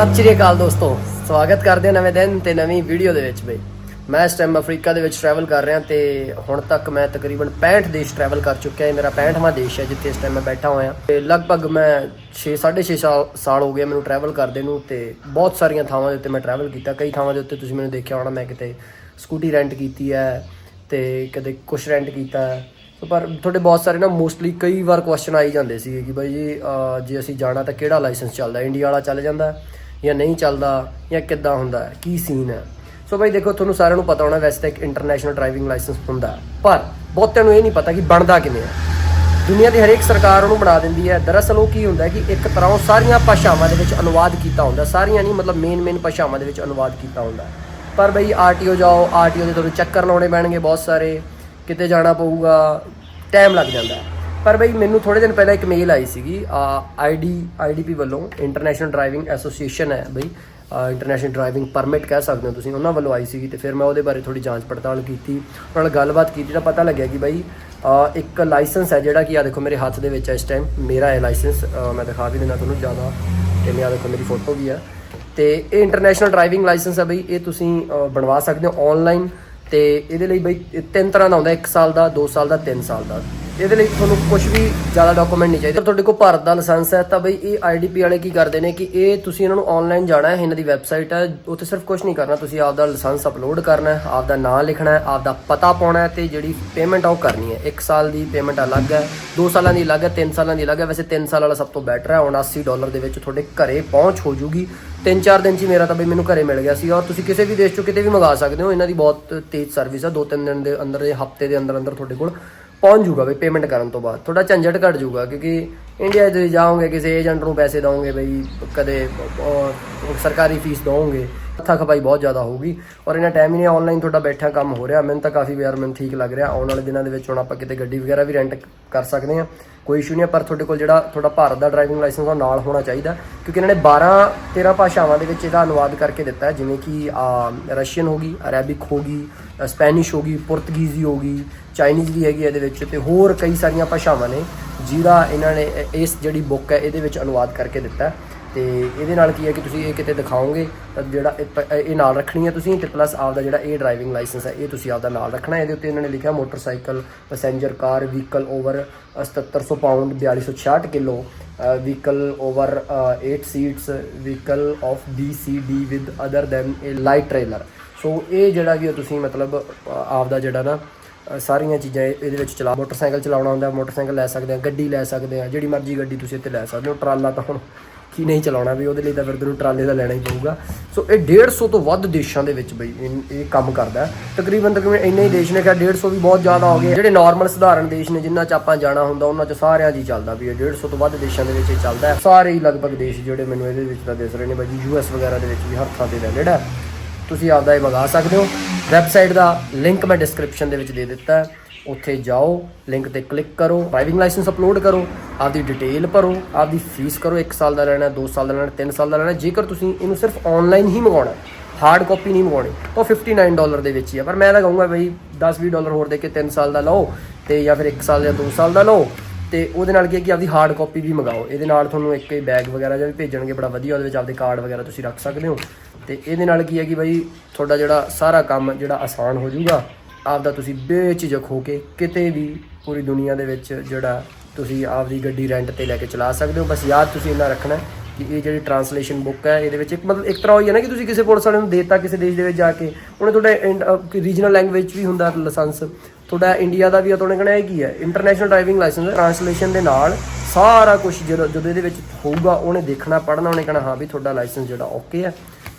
ਸਤਿ ਸ਼੍ਰੀ ਅਕਾਲ ਦੋਸਤੋ। ਸਵਾਗਤ ਕਰਦੇ ਹਾਂ ਨਵੇਂ ਦਿਨ ਤੇ ਨਵੀਂ ਵੀਡੀਓ ਦੇ ਵਿੱਚ ਬਈ। ਮੈਂ ਇਸ ਟਾਈਮ ਅਫਰੀਕਾ ਦੇ ਵਿੱਚ ਟਰੈਵਲ ਕਰ ਰਿਹਾ ਤੇ ਹੁਣ ਤੱਕ ਮੈਂ ਤਕਰੀਬਨ 65 ਦੇਸ਼ ਟਰੈਵਲ ਕਰ ਚੁੱਕਿਆ ਇਹ ਮੇਰਾ 65ਵਾਂ ਦੇਸ਼ ਹੈ ਜਿੱਥੇ ਇਸ ਟਾਈਮ ਮੈਂ ਬੈਠਾ ਹੋਇਆ। ਤੇ ਲਗਭਗ ਮੈਂ 6 6.5 ਸਾਲ ਸਾਲ ਹੋ ਗਏ ਮੈਨੂੰ ਟਰੈਵਲ ਕਰਦੇ ਨੂੰ ਤੇ ਬਹੁਤ ਸਾਰੀਆਂ ਥਾਵਾਂ ਦੇ ਉੱਤੇ ਮੈਂ ਟਰੈਵਲ ਕੀਤਾ। ਕਈ ਥਾਵਾਂ ਦੇ ਉੱਤੇ ਤੁਸੀਂ ਮੈਨੂੰ ਦੇਖਿਆ ਹੋਣਾ, ਮੈਂ ਕਿਤੇ ਸਕੂਟੀ ਰੈਂਟ ਕੀਤੀ ਹੈ ਤੇ ਕਦੇ ਕੁਛ ਰੈਂਟ ਕੀਤਾ ਹੈ। ਪਰ ਤੁਹਾਡੇ ਬਹੁਤ ਸਾਰੇ ਨਾ ਮੋਸਟਲੀ ਕਈ ਵਾਰ ਕੁਐਸਚਨ ਆਈ ਜਾਂਦੇ ਸੀਗੇ ਕਿ ਬਾਈ ਜੀ ਜੇ ਅਸੀਂ ਜਾਣਾ ਤਾਂ ਕਿਹੜਾ ਲਾਇਸੈਂਸ ਚੱਲਦਾ ਇੰਡੀਆ ਵਾਲਾ ਚੱਲ ਜਾਂਦਾ ਜਾਂ ਨਹੀਂ ਚੱਲਦਾ ਜਾਂ ਕਿੱਦਾਂ ਹੁੰਦਾ ਹੈ, ਕੀ ਸੀਨ ਹੈ। ਸੋ ਬਾਈ ਦੇਖੋ, ਤੁਹਾਨੂੰ ਸਾਰਿਆਂ ਨੂੰ ਪਤਾ ਹੋਣਾ ਵੈਸੇ ਤਾਂ ਇੱਕ ਇੰਟਰਨੈਸ਼ਨਲ ਡਰਾਈਵਿੰਗ ਲਾਇਸੈਂਸ ਹੁੰਦਾ ਪਰ ਬਹੁਤਿਆਂ ਨੂੰ ਇਹ ਨਹੀਂ ਪਤਾ ਕਿ ਬਣਦਾ ਕਿਵੇਂ ਹੈ। ਦੁਨੀਆ ਦੀ ਹਰੇਕ ਸਰਕਾਰ ਉਹਨੂੰ ਬਣਾ ਦਿੰਦੀ ਹੈ। ਦਰਅਸਲ ਉਹ ਕੀ ਹੁੰਦਾ ਕਿ ਇੱਕ ਤਰ੍ਹਾਂ ਉਹ ਸਾਰੀਆਂ ਭਾਸ਼ਾਵਾਂ ਦੇ ਵਿੱਚ ਅਨੁਵਾਦ ਕੀਤਾ ਹੁੰਦਾ ਸਾਰੀਆਂ ਨਹੀਂ, ਮਤਲਬ ਮੇਨ ਮੇਨ ਭਾਸ਼ਾਵਾਂ ਦੇ ਵਿੱਚ ਅਨੁਵਾਦ ਕੀਤਾ ਹੁੰਦਾ ਪਰ ਬਈ ਆਰਟੀਓ ਜਾਓ ਆਰਟੀਓ ਦੇ ਤੁਹਾਨੂੰ ਚੱਕਰ ਲਾਉਣੇ ਪੈਣਗੇ ਬਹੁਤ ਸਾਰੇ। ਕਿਤੇ ਜਾਣਾ ਪਊਗਾ ਟਾਈਮ ਲੱਗ ਜਾਂਦਾ ਪਰ ਬਈ ਮੈਨੂੰ ਥੋੜੇ ਦਿਨ ਪਹਿਲਾਂ ਇੱਕ ਮੇਲ ਆਈ ਸੀਗੀ ਆਈਡੀ ਆਈਡੀਪੀ ਵੱਲੋਂ ਇੰਟਰਨੈਸ਼ਨਲ ਡਰਾਈਵਿੰਗ ਐਸੋਸੀਏਸ਼ਨ ਹੈ ਬਈ ਇੰਟਰਨੈਸ਼ਨਲ ਡਰਾਈਵਿੰਗ ਪਰਮਿਟ ਕਹਿ ਸਕਦੇ ਹੋ ਤੁਸੀਂ, ਉਹਨਾਂ ਵੱਲੋਂ ਆਈ ਸੀਗੀ ਤੇ ਫਿਰ ਮੈਂ ਉਹਦੇ ਬਾਰੇ ਥੋੜੀ ਜਾਂਚ ਪੜਤਾਲ ਕੀਤੀ, ਉਹਨਾਂ ਨਾਲ ਗੱਲਬਾਤ ਕੀਤੀ, ਤਾਂ ਪਤਾ ਲੱਗਿਆ ਕਿ ਬਈ ਇੱਕ ਲਾਇਸੈਂਸ ਹੈ ਜਿਹੜਾ ਕਿ ਆ ਦੇਖੋ ਮੇਰੇ ਹੱਥ ਦੇ ਵਿੱਚ ਹੈ ਇਸ ਟਾਈਮ ਮੇਰਾ ਹੈ ਲਾਇਸੈਂਸ ਮੈਂ ਦਿਖਾ ਵੀ ਦਿੰਦਾ ਤੁਹਾਨੂੰ ਜ਼ਿਆਦਾ, ਤੇ ਮੈਂ ਆ ਦੇਖੋ ਮੇਰੀ ਫੋਟੋ ਵੀ ਹੈ, ਤੇ ਇਹ ਇੰਟਰਨੈਸ਼ਨਲ ਡਰਾਈਵਿੰਗ ਲਾਇਸੈਂਸ ਹੈ ਬਈ, ਇਹ ਤੁਸੀਂ ਬਣਵਾ ਸਕਦੇ ਹੋ ਆਨਲਾਈਨ ਤੇ ਇਹਦੇ ਲਈ ਬਈ ਤਿੰਨ ਤਰ੍ਹਾਂ ਦਾ ਹੁੰਦਾ 1 ਸਾਲ ਦਾ 2 ਸਾਲ ਦਾ 3 ਸਾਲ ਦਾ। ਇਹਦੇ ਲਈ ਤੁਹਾਨੂੰ ਕੁਝ ਵੀ ਜ਼ਿਆਦਾ ਡਾਕੂਮੈਂਟ ਨਹੀਂ ਚਾਹੀਦੇ। ਤੁਹਾਡੇ ਕੋਲ ਭਾਰਤ ਦਾ ਲਾਇਸੈਂਸ ਹੈ, ਤਾਂ ਬਈ ਇਹ ਆਈਡੀਪੀ ਵਾਲੇ ਕੀ ਕਰਦੇ ਨੇ ਕਿ ਇਹ ਤੁਸੀਂ ਇਹਨਾਂ ਨੂੰ ਆਨਲਾਈਨ ਜਾਣਾ ਹੈ, ਇਹਨਾਂ ਦੀ ਵੈਬਸਾਈਟ ਹੈ, ਉੱਥੇ ਸਿਰਫ ਕੁਝ ਨਹੀਂ ਕਰਨਾ, ਤੁਸੀਂ ਆਪਦਾ ਲਾਇਸੈਂਸ ਅਪਲੋਡ ਕਰਨਾ ਹੈ, ਆਪਦਾ ਨਾਮ ਲਿਖਣਾ ਹੈ, ਆਪਦਾ ਪਤਾ ਪਾਉਣਾ ਹੈ ਤੇ ਜਿਹੜੀ ਪੇਮੈਂਟ ਆ ਉਹ ਕਰਨੀ ਹੈ। 1 ਸਾਲ ਦੀ ਪੇਮੈਂਟ ਅਲੱਗ ਹੈ 2 ਸਾਲਾਂ ਦੀ ਅਲੱਗ ਹੈ 3 ਸਾਲਾਂ ਦੀ ਅਲੱਗ ਹੈ। ਵੈਸੇ 3 ਸਾਲ ਵਾਲਾ ਸਭ ਤੋਂ ਬੈਟਰ ਹੈ 79 ਡਾਲਰ ਦੇ ਵਿੱਚ ਤੁਹਾਡੇ ਘਰੇ ਪਹੁੰਚ ਹੋ ਜੂਗੀ। 3-4 ਦਿਨ ਚ ਮੇਰਾ ਤਾਂ ਬਈ ਮੈਨੂੰ ਘਰੇ ਮਿਲ ਗਿਆ ਸੀ ਔਰ ਤੁਸੀਂ ਕਿਸੇ ਵੀ ਦੇਸ਼ ਚੋਂ ਕਿਤੇ ਵੀ ਮੰਗਾ ਸਕਦੇ ਹੋ। ਇਹਨਾਂ ਦੀ ਬਹੁਤ ਤੇਜ਼ ਸਰਵਿਸ ਹੈ 2-3 ਦਿਨ ਦੇ ਅੰਦਰ ਜਾਂ ਹਫ਼ਤੇ ਦੇ ਅੰਦਰ ਅੰਦਰ ਤੁਹਾਡੇ ਕੋਲ ਪਹੁੰਚ ਜੂਗਾ ਬਈ ਪੇਮੈਂਟ ਕਰਨ ਤੋਂ ਬਾਅਦ। ਥੋੜਾ ਝੰਜਟ ਘਟ ਜੂਗਾ ਕਿਉਂਕਿ ਇੰਡੀਆ 'ਚ ਤੁਸੀਂ ਜਾਓਗੇ, ਕਿਸੇ ਏਜੰਟ ਨੂੰ ਪੈਸੇ ਦੋਗੇ ਬਈ, ਕਦੇ ਸਰਕਾਰੀ ਫੀਸ ਦੋਗੇ ਹੱਥਾ ਖਪਾਈ ਬਹੁਤ ਜ਼ਿਆਦਾ ਹੋਊਗੀ ਔਰ ਇਹਨਾਂ ਟਾਈਮ ਹੀ ਨਹੀਂ ਆਨਲਾਈਨ ਤੁਹਾਡਾ ਬੈਠਾ ਕੰਮ ਹੋ ਰਿਹਾ। ਮੈਨੂੰ ਤਾਂ ਕਾਫੀ ਵਾਰ ਮੈਨੂੰ ਠੀਕ ਲੱਗ ਰਿਹਾ। ਆਉਣ ਵਾਲੇ ਦਿਨਾਂ ਦੇ ਵਿੱਚ ਹੁਣ ਆਪਾਂ ਕਿਤੇ ਗੱਡੀ ਵਗੈਰਾ ਵੀ ਰੈਂਟ ਕਰ ਸਕਦੇ ਹਾਂ। ਕੋਈ ਇਸ਼ੂ ਨਹੀਂ ਹੈ, ਪਰ ਤੁਹਾਡੇ ਕੋਲ ਜਿਹੜਾ ਤੁਹਾਡਾ ਭਾਰਤ ਦਾ ਡਰਾਈਵਿੰਗ ਲਾਇਸੈਂਸ ਉਹ ਨਾਲ ਹੋਣਾ ਚਾਹੀਦਾ ਕਿਉਂਕਿ ਇਹਨਾਂ ਨੇ 12 13 ਭਾਸ਼ਾਵਾਂ ਦੇ ਵਿੱਚ ਇਹਦਾ ਅਨੁਵਾਦ ਕਰਕੇ ਦਿੱਤਾ ਹੈ। ਜਿਵੇਂ ਕਿ ਰਸ਼ੀਅਨ ਹੋਗੀ ਅਰੈਬਿਕ ਹੋਗੀ ਸਪੈਨਿਸ਼ ਹੋਗੀ ਪੁਰਤਗੀਜ਼ੀ ਹੋਗੀ ਚਾਈਨੀਜ਼ ਵੀ ਹੈਗੀ ਇਹਦੇ ਵਿੱਚ ਤੇ ਹੋਰ ਕਈ ਸਾਰੀਆਂ ਭਾਸ਼ਾਵਾਂ ਨੇ ਜਿਹਦਾ ਇਹਨਾਂ ਨੇ ਇਸ ਜਿਹੜੀ ਬੁੱਕ ਹੈ ਇਹਦੇ ਵਿੱਚ ਅਨੁਵਾਦ ਕਰਕੇ ਦਿੱਤਾ ਤੇ ਇਹਦੇ ਨਾਲ ਕੀ ਹੈ ਕਿ ਤੁਸੀਂ ਇਹ ਕਿਤੇ ਦਿਖਾਓਗੇ ਤਾਂ ਜਿਹੜਾ ਇਹ ਪ- ਇਹ ਨਾਲ ਰੱਖਣੀ ਹੈ ਤੁਸੀਂ ਤੇ ਪਲੱਸ ਆਪਦਾ ਜਿਹੜਾ ਇਹ ਡਰਾਈਵਿੰਗ ਲਾਇਸੈਂਸ ਹੈ ਇਹ ਤੁਸੀਂ ਆਪਦਾ ਨਾਲ ਰੱਖਣਾ ਇਹਦੇ ਉੱਤੇ ਇਹਨਾਂ ਨੇ ਲਿਖਿਆ motorcycle passenger car vehicle over 7700 pound 4266 kilo vehicle over 8 seats vehicle of D with other than a light trailer so ਇਹ ਜਿਹੜਾ ਵੀ ਹੈ ਤੁਸੀਂ ਮਤਲਬ ਅ, ਆਪਦਾ ਜਿਹੜਾ ਨਾ ਸਾਰੀਆਂ ਚੀਜ਼ਾਂ ਇਹਦੇ ਵਿੱਚ ਚਲਾ ਮੋਟਰਸਾਈਕਲ ਚਲਾਉਣਾ ਹੁੰਦਾ ਮੋਟਰਸਾਈਕਲ ਲੈ ਸਕਦੇ ਆ ਗੱਡੀ ਲੈ ਸਕਦੇ ਆ ਜਿਹੜੀ ਮਰਜ਼ੀ ਗੱਡੀ ਤੁਸੀਂ ਇੱਥੇ ਲੈ ਸਕਦੇ ਹੋ ਟਰਾਲਾ ਤਾਂ ਹੁਣ ਕੀ ਨਹੀਂ ਚਲਾਉਣਾ ਵੀ ਉਹਦੇ ਲਈ ਤਾਂ ਫਿਰ ਤੈਨੂੰ ਟਰਾਲੇ ਦਾ ਲੈਣਾ ਹੀ ਪਊਗਾ। ਸੋ ਇਹ 150 ਤੋਂ ਵੱਧ ਦੇਸ਼ਾਂ ਦੇ ਵਿੱਚ ਬਈ ਇਹ- ਕੰਮ ਕਰਦਾ ਤਕਰੀਬਨ ਤਕਰੀਬਨ ਇੰਨੇ ਹੀ ਦੇਸ਼ ਨੇ ਕਿ 150 ਵੀ ਬਹੁਤ ਜ਼ਿਆਦਾ ਹੋ ਗਏ। ਜਿਹੜੇ ਨਾਰਮਲ ਸਧਾਰਨ ਦੇਸ਼ ਨੇ ਜਿਨ੍ਹਾਂ 'ਚ ਆਪਾਂ ਜਾਣਾ ਹੁੰਦਾ, ਉਹਨਾਂ 'ਚ ਸਾਰਿਆਂ ਦੀ ਚੱਲਦਾ ਵੀ ਇਹ 150 ਤੋਂ ਵੱਧ ਦੇਸ਼ਾਂ ਦੇ ਵਿੱਚ ਇਹ ਚੱਲਦਾ ਸਾਰੇ ਹੀ ਲਗਭਗ ਦੇਸ਼ ਜਿਹੜੇ ਮੈਨੂੰ ਇਹਦੇ ਵਿੱਚ ਤਾਂ ਦਿਸ ਰਹੇ ਨੇ ਬਾਈ ਯੂਐਸ ਵਗੈਰਾ ਦੇ ਵਿੱਚ ਵੀ ਹਰ ਥਾਂ ਤੇ ਵੈਲਿਡ ਹੈ। ਤੁਸੀਂ ਆਪਦਾ ਇਹ ਮੰਗਾ ਸਕਦੇ ਹੋ। ਵੈਬਸਾਈਟ ਦਾ ਲਿੰਕ ਮੈਂ ਡਿਸਕ੍ਰਿਪਸ਼ਨ ਦੇ ਵਿੱਚ ਦੇ ਦਿੱਤਾ ਉੱਥੇ ਜਾਓ, ਲਿੰਕ ਤੇ ਕਲਿੱਕ ਕਰੋ, ਡਰਾਈਵਿੰਗ ਲਾਇਸੈਂਸ ਅਪਲੋਡ ਕਰੋ, ਆਪਦੀ ਡਿਟੇਲ ਭਰੋ, ਆਪਦੀ ਫੀਸ ਕਰੋ 1 ਸਾਲ ਦਾ ਲੈਣਾ 2 ਸਾਲ ਦਾ ਲੈਣਾ 3 ਸਾਲ ਦਾ ਲੈਣਾ, ਜੇਕਰ ਤੁਸੀਂ ਇਹਨੂੰ ਸਿਰਫ ਆਨਲਾਈਨ ਹੀ ਮੰਗਾਉਣਾ ਹਾਰਡ ਕਾਪੀ ਨਹੀਂ ਮੰਗਾਉਣੀ ਤਾਂ 59 ਡਾਲਰ ਦੇ ਵਿੱਚ ਹੀ ਹੈ। ਪਰ ਮੈਂ ਤਾਂ ਕਹੂੰਗਾ ਬਈ 10-20 ਡਾਲਰ ਹੋਰ ਦੇ ਕੇ 3 ਸਾਲ ਦਾ ਲਓ ਤੇ ਜਾਂ ਫਿਰ 1 ਸਾਲ ਜਾਂ 2 ਸਾਲ ਦਾ ਲਓ। ਤੇ ਉਹਦੇ ਨਾਲ ਕੀ ਹੈ ਕਿ ਆਪਦੀ ਹਾਰਡ ਕਾਪੀ ਵੀ ਮੰਗਾਓ। ਇਹਦੇ ਨਾਲ ਤੁਹਾਨੂੰ ਇੱਕ ਹੀ ਬੈਗ ਵਗੈਰਾ ਜਾਂ ਵੀ ਭੇਜਣਗੇ ਬੜਾ ਵਧੀਆ, ਉਹਦੇ ਵਿੱਚ ਆਪਦੇ ਕਾਰਡ ਵਗੈਰਾ ਤੁਸੀਂ ਰੱਖ ਸਕਦੇ ਹੋ। ਤੇ ਇਹਦੇ ਨਾਲ ਕੀ ਹੈ ਕਿ ਬਾਈ ਤੁਹਾਡਾ ਜਿਹੜਾ ਸਾਰਾ ਕੰਮ ਜਿਹੜਾ ਆਸਾਨ ਹੋ ਜਾਊਗਾ, ਆਪਦਾ ਤੁਸੀਂ ਬੇਝਿਜਕ ਹੋ ਕੇ ਕਿਤੇ ਵੀ ਪੂਰੀ ਦੁਨੀਆ ਦੇ ਵਿੱਚ ਜਿਹੜਾ ਤੁਸੀਂ ਆਪਦੀ ਗੱਡੀ ਰੈਂਟ ਤੇ ਲੈ ਕੇ ਚਲਾ ਸਕਦੇ ਹੋ। ਬਸ ਯਾਦ ਤੁਸੀਂ ਇੰਨਾ ਰੱਖਣਾ ਕਿ ਇਹ ਜਿਹੜੀ ਟਰਾਂਸਲੇਸ਼ਨ ਬੁੱਕ ਹੈ, ਇਹਦੇ ਵਿੱਚ ਇੱਕ ਮਤਲਬ ਇੱਕ ਤਰ੍ਹਾਂ ਹੋਈ ਹੈ ਨਾ ਕਿ ਤੁਸੀਂ ਕਿਸੇ ਪੁਲਿਸ ਵਾਲੇ ਨੂੰ ਦੇਤਾ ਕਿਸੇ ਦੇਸ਼ ਦੇ ਵਿੱਚ ਜਾ ਕੇ। ਉਹਨੇ ਤੁਹਾਡਾ ਰੀਜਨਲ ਲੈਂਗੁਏਜ ਵੀ ਹੁੰਦਾ ਲਾਇਸੈਂਸ ਤੁਹਾਡਾ ਇੰਡੀਆ ਦਾ ਵੀ ਆ ਤੁਹਾਡੇ ਕਹਣਾ ਇਹ ਕੀ ਹੈ? ਇੰਟਰਨੈਸ਼ਨਲ ਡਰਾਈਵਿੰਗ ਲਾਇਸੈਂਸ ਟਰਾਂਸਲੇਸ਼ਨ ਦੇ ਨਾਲ ਸਾਰਾ ਕੁਝ ਜਦੋਂ ਜਦੋਂ ਇਹਦੇ ਵਿੱਚ ਹੋਊਗਾ, ਉਹਨੇ ਦੇਖਣਾ, ਪੜ੍ਹਨਾ, ਉਹਨੇ ਕਹਣਾ, ਹਾਂ ਵੀ ਤੁਹਾਡਾ ਲਾਇਸੈਂਸ ਜਿਹੜਾ ਓਕੇ ਹੈ।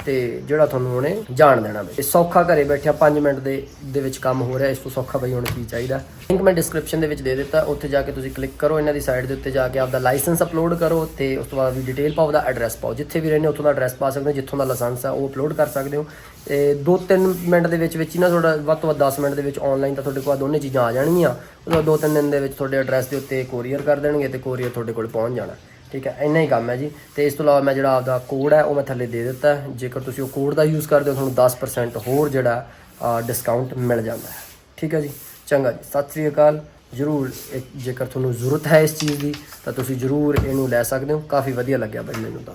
ਤੇ ਜਿਹੜਾ ਤੁਹਾਨੂੰ ਉਹਨੇ ਜਾਣ ਦੇਣਾ ਬਈ ਇਹ ਸੌਖਾ ਘਰੇ ਬੈਠਿਆ 5 ਮਿੰਟ ਦੇ ਦੇ ਵਿੱਚ ਕੰਮ ਹੋ ਰਿਹਾ, ਇਸ ਤੋਂ ਸੌਖਾ ਬਈ ਹੁਣ ਕੀ ਚਾਹੀਦਾ। ਲਿੰਕ ਮੈਂ ਡਿਸਕ੍ਰਿਪਸ਼ਨ ਦੇ ਵਿੱਚ ਦੇ ਦਿੱਤਾ, ਉੱਥੇ ਜਾ ਕੇ ਤੁਸੀਂ ਕਲਿੱਕ ਕਰੋ ਇਹਨਾਂ ਦੀ ਸਾਈਟ ਦੇ ਉੱਤੇ ਜਾ ਕੇ ਆਪਦਾ ਲਾਇਸੈਂਸ ਅਪਲੋਡ ਕਰੋ ਤੇ ਉਸ ਤੋਂ ਬਾਅਦ ਵੀ ਡਿਟੇਲ ਪਾਓ ਦਾ ਐਡਰੈਸ ਪਾਓ। ਜਿੱਥੇ ਵੀ ਰਹਿੰਦੇ ਉੱਥੋਂ ਦਾ ਐਡਰੈਸ ਪਾ ਸਕਦੇ ਹੋ, ਜਿੱਥੋਂ ਦਾ ਲਾਇਸੈਂਸ ਹੈ ਉਹ ਅਪਲੋਡ ਕਰ ਸਕਦੇ ਹੋ। ਤੇ 2-3 ਮਿੰਟ ਦੇ ਵਿੱਚ ਵਿੱਚ ਹੀ ਨਾ ਤੁਹਾਡਾ, ਵੱਧ ਤੋਂ ਵੱਧ 10 ਮਿੰਟ ਦੇ ਵਿੱਚ ਆਨਲਾਈਨ ਤਾਂ ਤੁਹਾਡੇ ਕੋਲ ਦੋਨੇ ਚੀਜ਼ਾਂ ਆ ਜਾਣਗੀਆਂ। ਉਹ ਦੋ ਤਿੰਨ ਦਿਨ ਦੇ ਵਿੱਚ ਤੁਹਾਡੇ ਐਡਰੈਸ ਦੇ ਉੱਤੇ ਕੋਰੀਅਰ ਕਰ ਦੇਣਗੇ ਤੇ ਕੋਰੀਅਰ ਤੁਹਾਡੇ ਕੋਲ ਪਹੁੰਚ ਜਾਣਾ। ਠੀਕ ਹੈ, ਇੰਨਾ ਹੀ ਕੰਮ ਹੈ ਜੀ। ਤੇ ਇਸ ਤੋਂ ਇਲਾਵਾ ਮੈਂ ਜਿਹੜਾ ਆਪਦਾ ਕੋਡ ਹੈ, ਉਹ ਮੈਂ ਥੱਲੇ ਦੇ ਦਿੱਤਾ ਜੇਕਰ ਤੁਸੀਂ ਉਹ ਕੋਡ ਦਾ ਯੂਜ਼ ਕਰਦੇ ਹੋ, ਤੁਹਾਨੂੰ 10% ਹੋਰ ਜਿਹੜਾ ਡਿਸਕਾਊਂਟ ਮਿਲ ਜਾਂਦਾ ਹੈ। ਠੀਕ ਹੈ ਜੀ? ਚੰਗਾ ਜੀ, ਸਤਿ ਸ੍ਰੀ ਅਕਾਲ। ਜਰੂਰ ਜੇਕਰ ਤੁਹਾਨੂੰ ਜ਼ਰੂਰਤ ਹੈ ਇਸ ਚੀਜ਼ ਦੀ, ਤਾਂ ਤੁਸੀਂ ਜਰੂਰ ਇਹਨੂੰ ਲੈ ਸਕਦੇ ਹੋ। ਕਾਫੀ ਵਧੀਆ ਲੱਗਿਆ ਬਾਈ ਮੈਨੂੰ ਤਾਂ।